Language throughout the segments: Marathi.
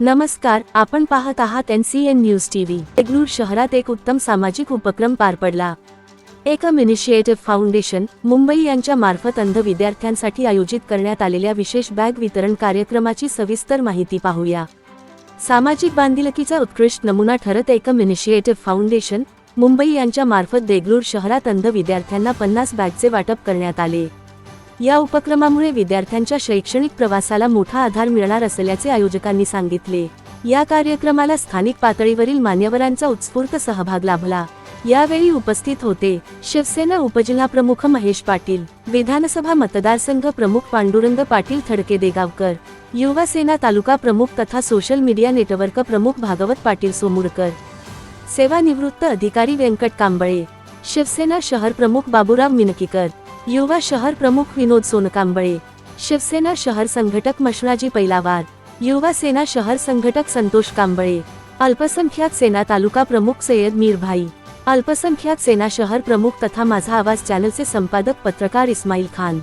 नमस्कार आपण पाहत आहात N C N news TV. Degloor शहरात एक उत्तम सामाजिक उपक्रम पार पडला. एकम इनिशिएटिव्ह फाउंडेशन मुंबई यांच्या मार्फत अंध विद्यार्थ्यांसाठी आयोजित करण्यात आलेल्या विशेष बॅग वितरण कार्यक्रमाची सविस्तर माहिती पाहूया. सामाजिक बांधिलकीचा उत्कृष्ट नमुना ठरत एकम इनिशिएटिव्ह फाउंडेशन मुंबई यांच्या मार्फत देगलूर शहरात अंध विद्यार्थ्यांना पन्नास बॅगचे वाटप करण्यात आले. या उपक्रमामुळे विद्यार्थ्यांच्या शैक्षणिक प्रवासाला मोठा आधार मिळणार असल्याचे आयोजकांनी सांगितले. या कार्यक्रमाला स्थानिक पातळीवरील मान्यवरांचा उत्स्फूर्त सहभाग लाभला. यावेळी उपस्थित होते शिवसेना उपजिल्हाप्रमुख महेश पाटील विधानसभा मतदारसंघ प्रमुख पांडुरंग पाटील थडके देगावकर युवा सेना तालुका प्रमुख तथा सोशल मीडिया नेटवर्क प्रमुख भागवत पाटील सोमुरकर सेवानिवृत्त अधिकारी व्यंकट कांबळे शिवसेना शहर प्रमुख बाबूराव मिनकीकर युवा शहर प्रमुख विनोद सोनकांबळे शिवसेना शहर संघटक मशनाजी पैलावार युवा सेना शहर संघटक संतोष कांबळे अल्पसंख्याक सेना तालुका प्रमुख सय्यद मीरभाई अल्पसंख्याक सेना शहर प्रमुख तथा माझा आवाज चॅनलचे संपादक पत्रकार इस्माईल खान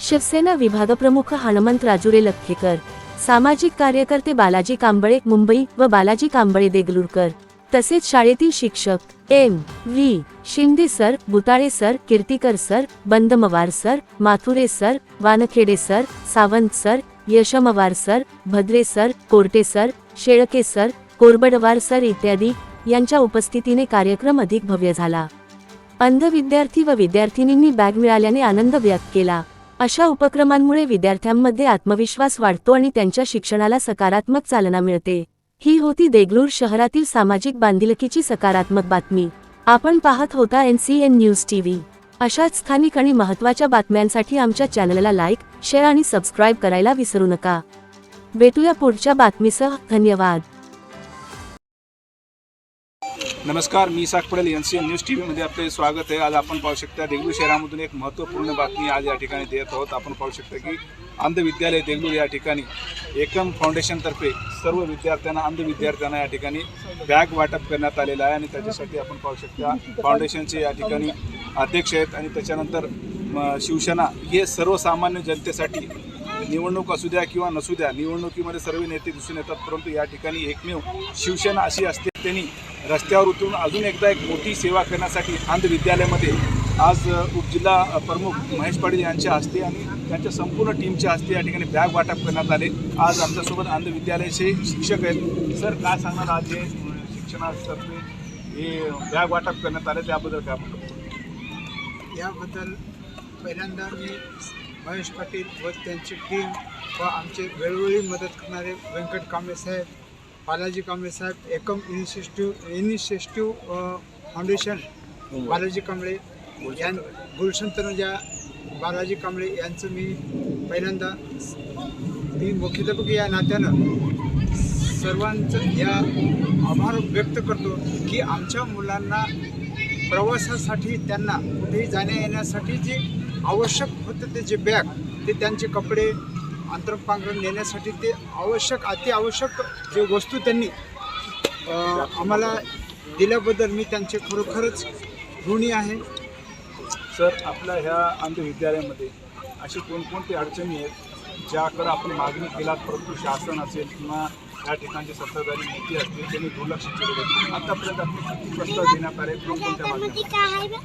शिवसेना विभाग प्रमुख हनुमंत राजुरे लखेकर सामाजिक कार्यकर्ते बालाजी कांबळे मुंबई व बालाजी कांबळे देगलूरकर तसेच शाळेतील शिक्षक M V Shinde sir Butale sir Kirtikar sir Bandamwar sir Mathure sir Wankhede sir Sawant sir Yashamwar sir Bhadre sir Korte sir Shelke sir Korabadwar sir इत्यादी यांच्या उपस्थितीने कार्यक्रम अधिक भव्य झाला. अंध विद्यार्थी व विद्यार्थिनींनी बॅग मिळाल्याने आनंद व्यक्त केला. अशा उपक्रमांमुळे विद्यार्थ्यांमध्ये आत्मविश्वास वाढतो आणि त्यांच्या शिक्षणाला सकारात्मक चालना मिळते. ही होती देगलूर शहरातील सामाजिक बांधिलकीची सकारात्मक बातमी. आपण पाहत होता N C N news TV अशाच स्थानिक आणि महत्त्वाच्या बातम्यांसाठी आमच्या चॅनलला लाईक शेअर आणि सबस्क्राईब करायला विसरू नका. भेटूया पुढच्या बातमीसह. धन्यवाद. नमस्कार मी Isaq Padel N C N news T व्हीमध्ये आपले स्वागत आहे. आज आपण पाहू शकता देगलूर शहरामधून एक महत्त्वपूर्ण बातमी आज या ठिकाणी देत आहोत. आपण पाहू शकता की अंध विद्यालय देगलूर या ठिकाणी एकम फाउंडेशनतर्फे सर्व विद्यार्थ्यांना अंध विद्यार्थ्यांना या ठिकाणी बॅग वाटप करण्यात आलेलं आहे आणि त्याच्यासाठी आपण पाहू शकता फाउंडेशनचे या ठिकाणी अध्यक्ष आहेत आणि त्याच्यानंतर शिवसेना हे सर्वसामान्य जनतेसाठी निवडणूक असू द्या किंवा नसू द्या निवडणुकीमध्ये सर्व नेते दिसून येतात परंतु या ठिकाणी एकमेव शिवसेना अशी असते त्यांनी रस्त्यावर उतरून अजून एकदा एक मोठी सेवा करण्यासाठी आंध्र विद्यालयामध्ये आज उपजिल्हा प्रमुख महेश पाटील यांच्या हस्ते आणि त्यांच्या संपूर्ण टीमच्या हस्ते या ठिकाणी बॅग वाटप करण्यात आले. आज आमच्यासोबत अंध विद्यालयाचे शिक्षक आहेत. सर काय सांगणार आज हे शिक्षणातर्फे हे बॅग वाटप करण्यात आले त्याबद्दल काय म्हणतो याबद्दल पहिल्यांदा मी महेश पाटील व त्यांची टीम व आमचे वेळोवेळी मदत करणारे व्यंकट कांबळे साहेब बालाजी कांबळे साहेब Ekam initiative initiative foundation Balaji Kamble यां गुलशन तनुजा बालाजी कांबळे यांचं मी पहिल्यांदा मी मुख्याध्यापक या नात्यानं सर्वांचं या आभार व्यक्त करतो की आमच्या मुलांना प्रवासासाठी त्यांना कुठेही जाण्या येण्यासाठी जे आवश्यक होतं ते जे बॅग ते त्यांचे कपडे अंतरंग पांघरण नेण्यासाठी ते आवश्यक अति आवश्यक जे वस्तू त्यांनी आम्हाला दिल्याबद्दल मी त्यांचे खरोखरच ऋणी आहे सर आपल्या ह्या अंध विद्यालयामध्ये अशी कोणकोणती अडचणी आहेत ज्याकडे आपण मागणी केलात परंतु शासन असेल किंवा या ठिकाणचे सत्ताधारी नेते असतील त्यांनी दुर्लक्ष आहे. आतापर्यंत प्रस्ताव देण्यात आले कोणकोणत्या मागण्या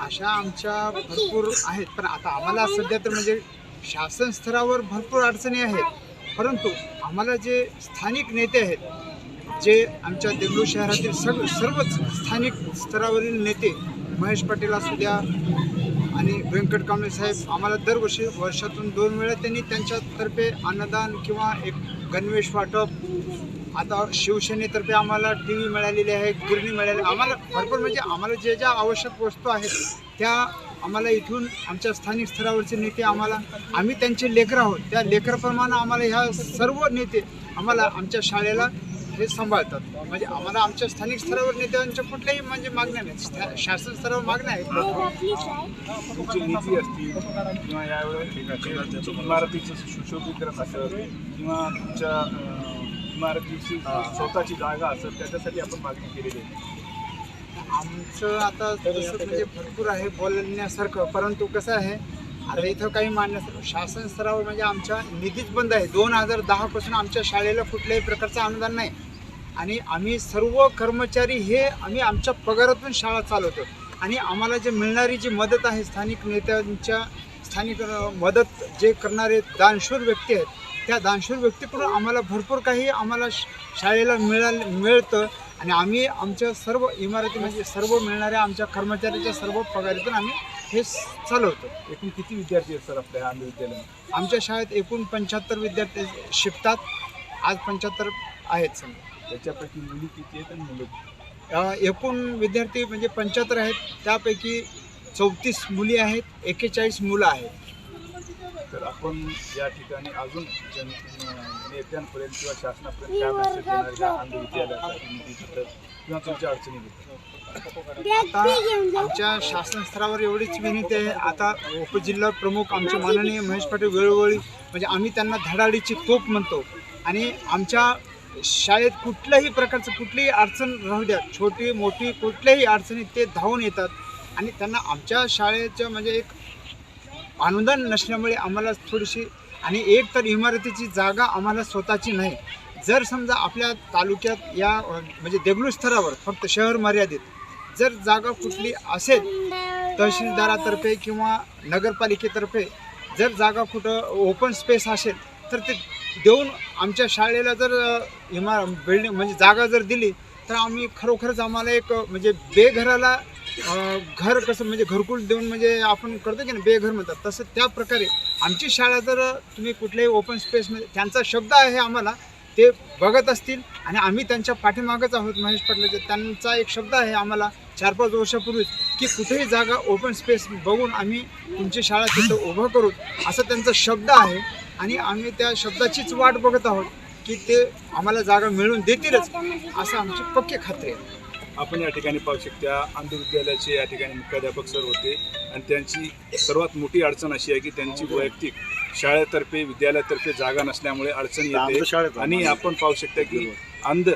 अशा आमच्या भरपूर आहेत पण आता आम्हाला सध्या तर म्हणजे शासन स्तरावर भरपूर अडचणी आहेत. परंतु आम्हाला जे स्थानिक नेते आहेत जे आमच्या देगलूर शहरातील सग सर्वच स्थानिक स्तरावरील नेते महेश पाटील असू द्या आणि व्यंकट कांबळे साहेब आम्हाला दरवर्षी वर्षातून दोन वेळा त्यांनी त्यांच्यातर्फे अन्नदान किंवा एक गणवेश वाटप आता शिवसेनेतर्फे आम्हाला टी व्ही मिळालेली आहे गिरणी मिळाली आम्हाला भरपूर म्हणजे आम्हाला जे ज्या आवश्यक वस्तू आहेत त्या आम्हाला इथून आमच्या स्थानिक स्तरावरचे नेते आम्हाला आम्ही त्यांचे लेकर आहोत. त्या लेकरप्रमाणे आम्हाला ह्या सर्व नेते आम्हाला आमच्या शाळेला हे सांभाळतात. म्हणजे आम्हाला आमच्या स्थानिक स्तरावर नेत्यांच्या कुठल्याही म्हणजे मागण्या नाहीत शासन स्तरावर मागण्या आहेत. तुमची नीती असतील किंवा यावेळेस इमारतीचं सुशोभीकरण असेल किंवा तुमच्या इमारतीची स्वतःची जागा असेल त्याच्यासाठी आपण मागणी केलेली आहे. आमचं आता तसं म्हणजे भरपूर आहे बोलण्यासारखं परंतु कसं आहे आता इथं काही मानण्यासारखं शासन स्तरावर म्हणजे आमच्या निधीच बंद आहे. दोन हजार दहापासून आमच्या शाळेला कुठल्याही प्रकारचं अनुदान नाही. आणि आम्ही सर्व कर्मचारी हे आम्ही आमच्या पगारातून शाळा चालवतो. आणि आम्हाला जे मिळणारी जी मदत आहे स्थानिक नेत्यांच्या स्थानिक मदत जे करणारे दानशूर व्यक्ती आहेत त्या दानशूर व्यक्तीकडून आम्हाला भरपूर काही आम्हाला श- शाळेला मिळाल मिळतं. आणि आम्ही आमच्या सर्व इमारती म्हणजे सर्व मिळणाऱ्या आमच्या कर्मचाऱ्याच्या सर्व पगारीतून आम्ही हे चालवतो. एकूण किती विद्यार्थी आहेत सर आपल्या अंध विद्यालयामध्ये आमच्या शाळेत एकूण पंच्याहत्तर विद्यार्थी शिकतात. आज पंच्याहत्तर आहेत समजा त्याच्यापैकी मुली किती आहेत आणि मुलं एकूण विद्यार्थी म्हणजे पंच्याहत्तर आहेत. त्यापैकी चौतीस मुली आहेत. एकेचाळीस मुलं आहेत. तर आपण या ठिकाणी अजून जन अं, नेत्यांपर्यंत किंवा शासनापर्यंत काय मेसेज देणार या अंध विद्यालयासाठी निधीबद्दल किंवा तुमच्या अडचणीबद्दल आता आमच्या शासन स्तरावर एवढीच विनंती आहे. आता उपजिल्हा प्रमुख आमचे माननीय महेश पाटील वेळोवेळी म्हणजे आम्ही त्यांना धडाडीची तोप म्हणतो. आणि आमच्या शाळेत कुठल्याही प्रकारचं कुठलीही अडचण राहू द्या. छोटी मोठी कुठल्याही अडचणीत ते धावून येतात. आणि त्यांना आमच्या शाळेचं म्हणजे एक अनुदान नसल्यामुळे आम्हाला थोडीशी आणि एक तर इमारतीची जागा आम्हाला स्वतःची नाही. जर समजा आपल्या तालुक्यात या म्हणजे देगलूर स्तरावर फक्त शहर मर्यादित जर जागा कुठली असेल तहसीलदारातर्फे किंवा नगरपालिकेतर्फे जर जागा कुठं ओपन स्पेस असेल तर ते देऊन आमच्या शाळेला जर अ, इमार बिल्डिंग म्हणजे जागा जर दिली तर आम्ही खरोखरच आम्हाला एक म्हणजे बेघराला घर कसं म्हणजे घरकुल देऊन म्हणजे आपण करतो की ना बेघर म्हणतात. तसं त्या प्रकारे आमची शाळा जर तुम्ही कुठल्याही ओपन स्पेसमध्ये त्यांचा शब्द आहे आम्हाला ते बघत असतील आणि आम्ही त्यांच्या पाठीमागच आहोत महेश पाटलाचे त्यांचा एक शब्द आहे आम्हाला चार पाच वर्षापूर्वीच की कुठेही जागा ओपन स्पेस बघून आम्ही तुमची शाळा तिथं उभं करू असं त्यांचा शब्द आहे. आणि आम्ही त्या शब्दाचीच वाट बघत आहोत की ते आम्हाला जागा मिळवून देतीलच असं आमची पक्की खात्री आहे. आपण या ठिकाणी पाहू शकता अंध विद्यालयाचे या ठिकाणी मुख्याध्यापक सर होते. आणि त्यांची सर्वात मोठी अडचण अशी आहे की त्यांची वैयक्तिक शाळेतर्फे विद्यालयातर्फे जागा नसल्यामुळे अडचण येते. आणि आपण पाहू शकता की अंध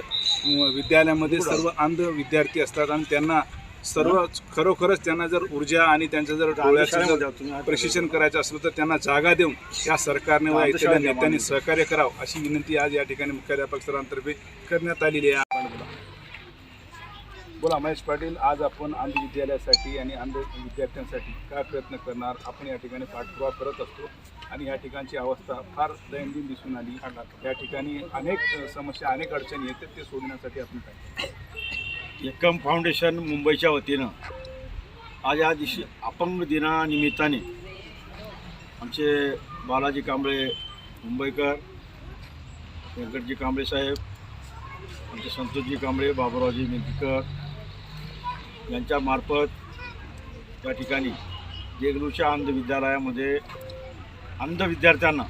विद्यालयामध्ये सर्व अंध विद्यार्थी असतात आणि त्यांना सर्व खरोखरच त्यांना जर ऊर्जा आणि त्यांचं जर डोळ्याचं प्रशिक्षण करायचं असलं तर त्यांना जागा देऊन या सरकारने व इथल्या नेत्यांनी सहकार्य करावं अशी विनंती आज या ठिकाणी मुख्याध्यापक सरांतर्फे करण्यात आलेली आहे. आपण बोला. महेश पाटील आज आपण अंध विद्यालयासाठी आणि अंध विद्यार्थ्यांसाठी काय प्रयत्न करणार आपण या ठिकाणी पाठपुरावा करत असतो आणि या ठिकाणची अवस्था फार दैनंदिन दिसून आली या ठिकाणी अनेक समस्या अनेक अडचणी येतात ते सोडण्यासाठी आपण काय एकम फाउंडेशन मुंबईच्या वतीनं आज या दिवशी अपंग दिनानिमित्ताने आमचे बालाजी कांबळे मुंबईकर व्यंकटजी कांबळे साहेब आमचे संतोषजी कांबळे बाबुरावजी मेंदीकर यांच्यामार्फत या ठिकाणी देगलूरच्या अंध विद्यालयामध्ये अंध विद्यार्थ्यांना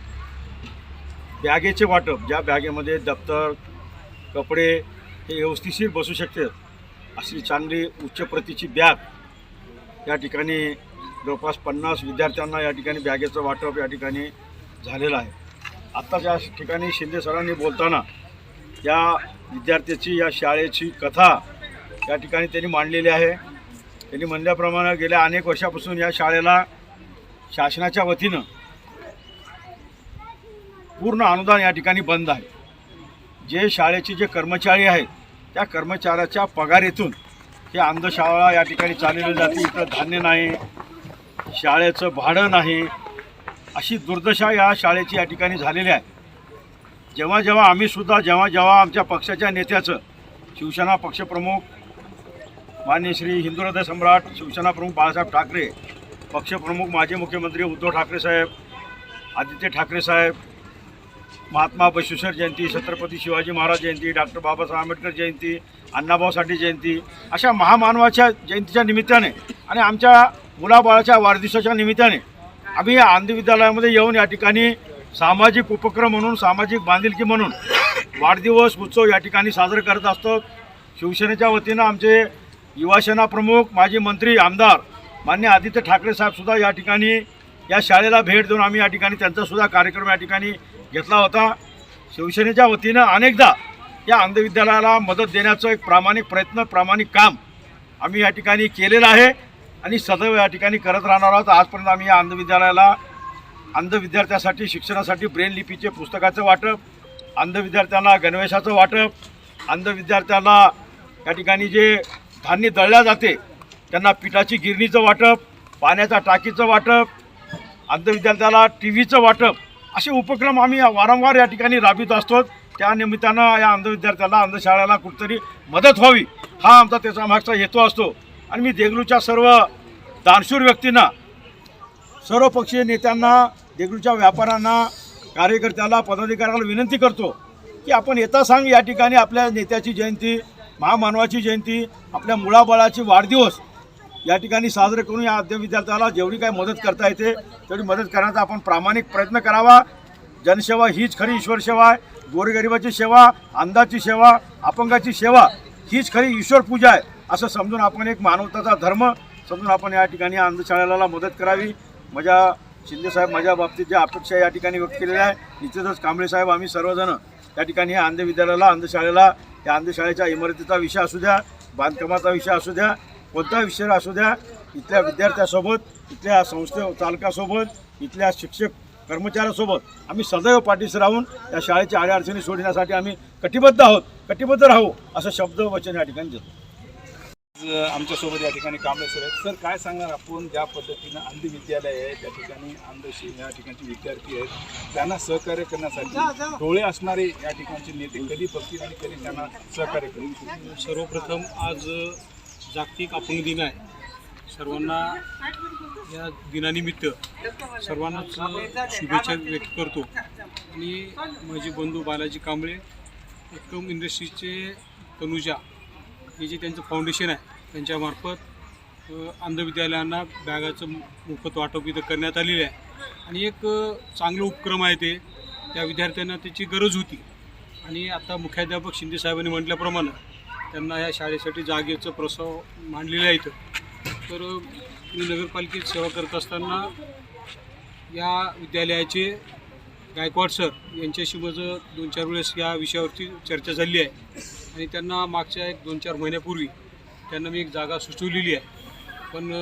बॅगेचे वाटप ज्या बॅगेमध्ये दप्तर कपडे हे व्यवस्थिशीर बसू शकते अशी चांगली उच्च प्रतीची बॅग या ठिकाणी जवळपास पन्नास विद्यार्थ्यांना या ठिकाणी बॅगेचं वाटप या ठिकाणी झालेलं आहे. आत्ताच या ठिकाणी शिंदे सरांनी बोलताना या विद्यार्थ्याची या शाळेची कथा या ठिकाणी त्यांनी मांडलेली आहे. त्यांनी म्हणल्याप्रमाणे गेल्या अनेक वर्षापासून या शाळेला शासनाच्या वतीनं पूर्ण अनुदान या ठिकाणी बंद आहे. जे शाळेचे जे कर्मचारी आहेत त्या कर्मचाऱ्याच्या पगारीतून हे अंधशाळा या ठिकाणी चालवली जाते. इथं धान्य नाही शाळेचं भाडं नाही अशी दुर्दशा या शाळेची या ठिकाणी झालेली आहे. जेव्हा जेव्हा आम्हीसुद्धा जेव्हा जेव्हा आमच्या पक्षाच्या नेत्याचं शिवसेना पक्षप्रमुख मान्य श्री हिंदू सम्राट शिवसेना प्रमुख बाळासाहेब ठाकरे पक्षप्रमुख माजी मुख्यमंत्री उद्धव ठाकरे साहेब आदित्य ठाकरे साहेब महात्मा बसवेश्वर जयंती छत्रपती शिवाजी महाराज जयंती डॉक्टर बाबासाहेब आंबेडकर जयंती अण्णाभाऊ साठे जयंती अशा महामानवाच्या जयंतीच्या निमित्ताने आणि आमच्या मुलाबाळाच्या वाढदिवसाच्या निमित्ताने आम्ही या विद्यालयामध्ये येऊन या ठिकाणी सामाजिक उपक्रम म्हणून सामाजिक बांधिलकी म्हणून वाढदिवस उत्सव या ठिकाणी साजरे करत असतो. शिवसेनेच्या वतीनं आमचे युवासेना प्रमुख माजी मंत्री आमदार मान्य आदित्य ठाकरे साहेबसुद्धा या ठिकाणी या शाळेला भेट देऊन आम्ही या ठिकाणी त्यांचासुद्धा कार्यक्रम या ठिकाणी घेतला होता. शिवसेनेच्या वतीनं अनेकदा या अंधविद्यालयाला मदत देण्याचं एक प्रामाणिक प्रयत्न प्रामाणिक काम आम्ही या ठिकाणी केलेलं आहे आणि सदैव या ठिकाणी करत राहणार आहोत. आजपर्यंत आम्ही या अंध विद्यालयाला अंध विद्यार्थ्यासाठी शिक्षणासाठी ब्रेन लिपीचे पुस्तकाचं वाटप अंध विद्यार्थ्यांना गणवेशाचं वाटप अंध विद्यार्थ्याला या ठिकाणी जे धान्य दळल्या जाते. त्यांना पिठाची गिरणीचं वाटप पाण्याचा टाकीचं वाटप अंधविद्यार्थ्याला टी व्हीचं वाटप असे उपक्रम आम्ही वारंवार या ठिकाणी राबवित असतो. त्या निमित्तानं या अंधविद्यार्थ्याला अंधशाळेला कुठतरी मदत व्हावी हा आमचा त्याचा मागचा हेतू असतो. आणि मी देगलूच्या सर्व दानशूर व्यक्तींना सर्व पक्षीय नेत्यांना देगलूच्या व्यापाऱ्यांना कार्यकर्त्याला पदाधिकाऱ्याला विनंती करतो की आपण येता सांग या ठिकाणी आपल्या नेत्याची जयंती महामानवाची जयंती आपल्या मुळाबळाची वाढदिवस या ठिकाणी साजरे करून या अध्य विद्यार्थ्याला जेवढी काही मदत करता येते तेवढी मदत करण्याचा आपण प्रामाणिक प्रयत्न करावा. जनसेवा हीच खरी ईश्वर सेवा आहे. गोरगरिबाची सेवा अंधाची सेवा अपंगाची सेवा हीच खरी ईश्वर पूजा आहे असं समजून आपण एक मानवताचा धर्म समजून आपण या ठिकाणी अंधशाळेला मदत करावी. माझ्या शिंदेसाहेब माझ्या बाबतीत ज्या अपेक्षा या ठिकाणी व्यक्त केलेल्या आहे निश्चितच कांबळे साहेब आम्ही सर्वजण या ठिकाणी अंध विद्यालयाला अंधशाळेला या अंधशाळेच्या इमारतीचा विषय असू द्या बांधकामाचा विषय असू द्या कोणता विषय असू द्या इथल्या विद्यार्थ्यासोबत इथल्या संस्थे चालकासोबत इथल्या शिक्षक कर्मचाऱ्यासोबत आम्ही सदैव पाठीशी राहून या शाळेच्या आड्याअडचणी सोडण्यासाठी आम्ही कटिबद्ध आहोत कटिबद्ध राहू असं शब्द वचन या ठिकाणी देतो. आज आमच्यासोबत या ठिकाणी कांबळे सर आहेत. सर काय सांगणार आपण ज्या पद्धतीनं अंध विद्यालय आहे त्या ठिकाणी अंधशी या ठिकाणचे विद्यार्थी आहेत त्यांना सहकार्य करण्यासाठी डोळे असणारे या ठिकाणचे नेते कधी बघतील आणि कधी त्यांना सहकार्य करतील सर्वप्रथम आज जागतिक अपंग दिन आहे. सर्वांना या दिनानिमित्त सर्वांनाच शुभेच्छा व्यक्त करतो. आणि माझे बंधू बालाजी कांबळे उत्तम इंडस्ट्रीजचे तनुजा हे जे त्यांचं फाउंडेशन आहे त्यांच्यामार्फत अंधविद्यालयांना विद्यालयांना बॅगाचं मोफत वाटप इथं करण्यात आलेलं आहे. आणि एक चांगलं उपक्रम आहे ते. त्या विद्यार्थ्यांना त्याची गरज होती. आणि आता मुख्याध्यापक शिंदे साहेबांनी म्हटल्याप्रमाणे त्यांना या शाळेसाठी जागेचं प्रस्ताव मांडलेलं आहे इथं. तर मी नगरपालिकेत सेवा करत असताना या विद्यालयाचे गायकवाड सर यांच्याशी माझं दोन चार वेळेस या विषयावरती चर्चा झाली आहे. आणि त्यांना मागच्या एक दोन चार महिन्यापूर्वी त्यांना मी एक जागा सुचवलेली आहे. पण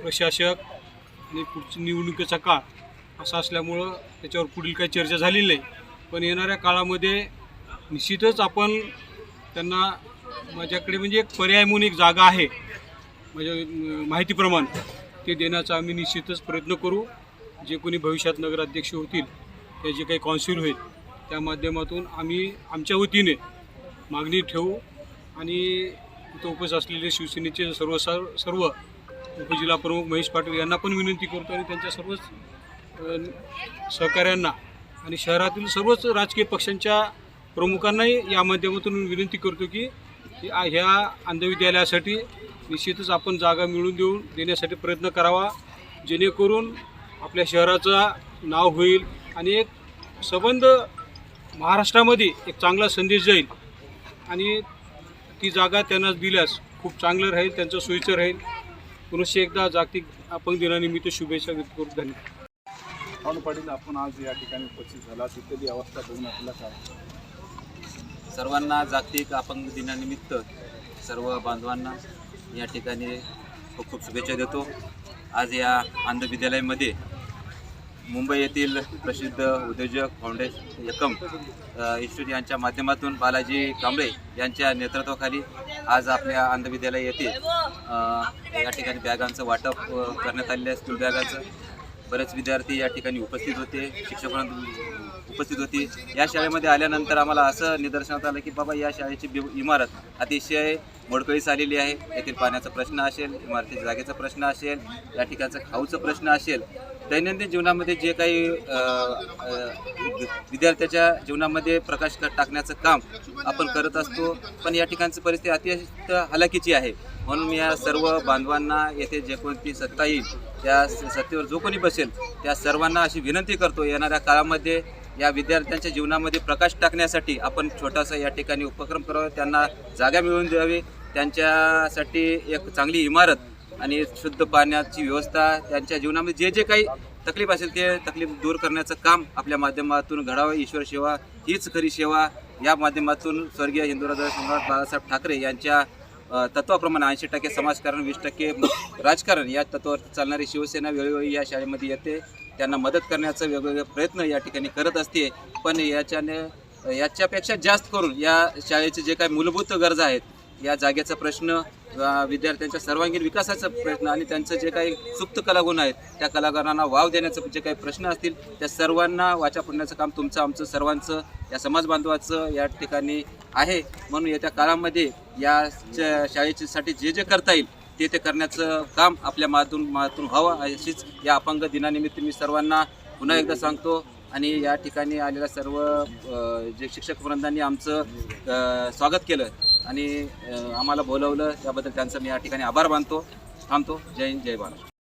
प्रशासक आणि पुढची निवडणुकीचा काळ असा असल्यामुळं त्याच्यावर पुढील काही चर्चा झालेली नाही. पण येणाऱ्या काळामध्ये निश्चितच आपण त्यांना माझ्याकडे म्हणजे एक पर्याय म्हणून एक जागा आहे. माझ्या माहितीप्रमाणे ते देण्याचा आम्ही निश्चितच प्रयत्न करू. जे कोणी भविष्यात नगराध्यक्ष होतील ते जे काही कॉन्सिल होईल त्या माध्यमातून आम्ही आमच्या वतीने मागणी ठेवू आणि तिथं उपस्थित असलेले शिवसेनेचे सर्व सर्व उपजिल्हा प्रमुख महेश पाटील यांना पण विनंती करतो आणि त्यांच्या सर्वच सहकाऱ्यांना आणि शहरातील सर्वच राजकीय पक्षांच्या प्रमुखांनाही या माध्यमातून विनंती करतो की ह्या अंधविद्यालयासाठी निश्चितच आपण जागा मिळवून देऊन देण्यासाठी प्रयत्न करावा जेणेकरून आपल्या शहराचं नाव होईल आणि एक संबंध महाराष्ट्रामध्ये एक चांगला संदेश जाईल. आणि ती जागा त्यांना दिल्यास खूप चांगलं राहील त्यांचं सोयीचं राहील. पुनश्च एकदा जागतिक अपंग दिनानिमित्त शुभेच्छा व्यक्त करू. धन्यवाद. पाहुणे पाटील आपण आज या ठिकाणी उपस्थित झाला. तिथली अवस्था बघून आपल्याला काय सर्वांना जागतिक अपंग दिनानिमित्त सर्व बांधवांना या ठिकाणी खूप खूप शुभेच्छा देतो. आज या अंध विद्यालयामध्ये मुंबई येथील प्रसिद्ध उद्योजक फाउंडेशन एकम इन्स्टिट्यूट यांच्या माध्यमातून बालाजी कांबळे यांच्या नेतृत्वाखाली आज आपल्या अंधविद्यालय येथे या ठिकाणी बॅगांचं वाटप करण्यात आलेलं आहे स्कूल बॅगांचं. बरेच विद्यार्थी या ठिकाणी उपस्थित होते. शिक्षकांना उपस्थित होती. या शाळेमध्ये आल्यानंतर आम्हाला असं निदर्शनात आलं की बाबा या शाळेची इमारत अतिशय मोडकळीस आलेली आहे. येथील पाण्याचा प्रश्न असेल इमारतीच्या जागेचा प्रश्न असेल या ठिकाणचा खाऊचा प्रश्न असेल दैनंदिन जीवनामध्ये जे काही विद्यार्थ्याच्या जीवनामध्ये प्रकाश टाकण्याचं काम आपण करत असतो पण या ठिकाणची परिस्थिती अतिशय हलाखीची आहे. म्हणून मी या सर्व बांधवांना येथे जे कोणती सत्ता येईल त्या स- सत्तेवर जो कोणी बसेल त्या सर्वांना अशी विनंती करतो येणाऱ्या काळामध्ये या विद्यार्थ्यांच्या जीवनामध्ये प्रकाश टाकण्यासाठी आपण छोटासा या ठिकाणी उपक्रम करावा. त्यांना जागा मिळवून द्यावी. त्यांच्यासाठी एक चांगली इमारत आणि शुद्ध पाण्याची व्यवस्था त्यांच्या जीवनामध्ये जे जे काही तकलीफ असेल ते तकलीफ दूर करण्याचं काम आपल्या माध्यमातून घडावं. ईश्वर सेवा हीच खरी सेवा. या माध्यमातून स्वर्गीय हिंदुराज सम्राट बाळासाहेब ठाकरे यांच्या तत्वाप्रमाणे ऐंशी टक्के समाजकारण वीस टक्के राजकारण या तत्वावर चालणारी शिवसेना वेळोवेळी या शाळेमध्ये येते. त्यांना मदत करण्याचा वेगवेगळे प्रयत्न या ठिकाणी करत असते. पण याच्याने याच्यापेक्षा जास्त करून या शाळेचे जे काही मूलभूत गरजा आहेत या जागेचा प्रश्न विद्यार्थ्यांच्या सर्वांगीण विकासाचा प्रयत्न आणि त्यांचं जे काही सुप्त कलागुण आहेत त्या कलाकारांना वाव देण्याचं जे काही प्रश्न असतील त्या सर्वांना वाचा फोडण्याचं काम तुमचं आमचं सर्वांचं या समाज बांधवाचं या ठिकाणी आहे. म्हणून येत्या काळामध्ये या शाळेच्यासाठी जे जे करता येईल ते ते करण्याचं काम आपल्या मातून मातून व्हावं अशीच या अपंग दिनानिमित्त मी सर्वांना पुन्हा एकदा सांगतो. आणि या ठिकाणी आलेल्या सर्व जे शिक्षक वृंदांनी आमचं स्वागत केलं. आणि आम्हाला बोलवलं. त्याबद्दल त्यांचं मी या ठिकाणी आभार मानतो. थांबतो. जय हिंद जय भारत.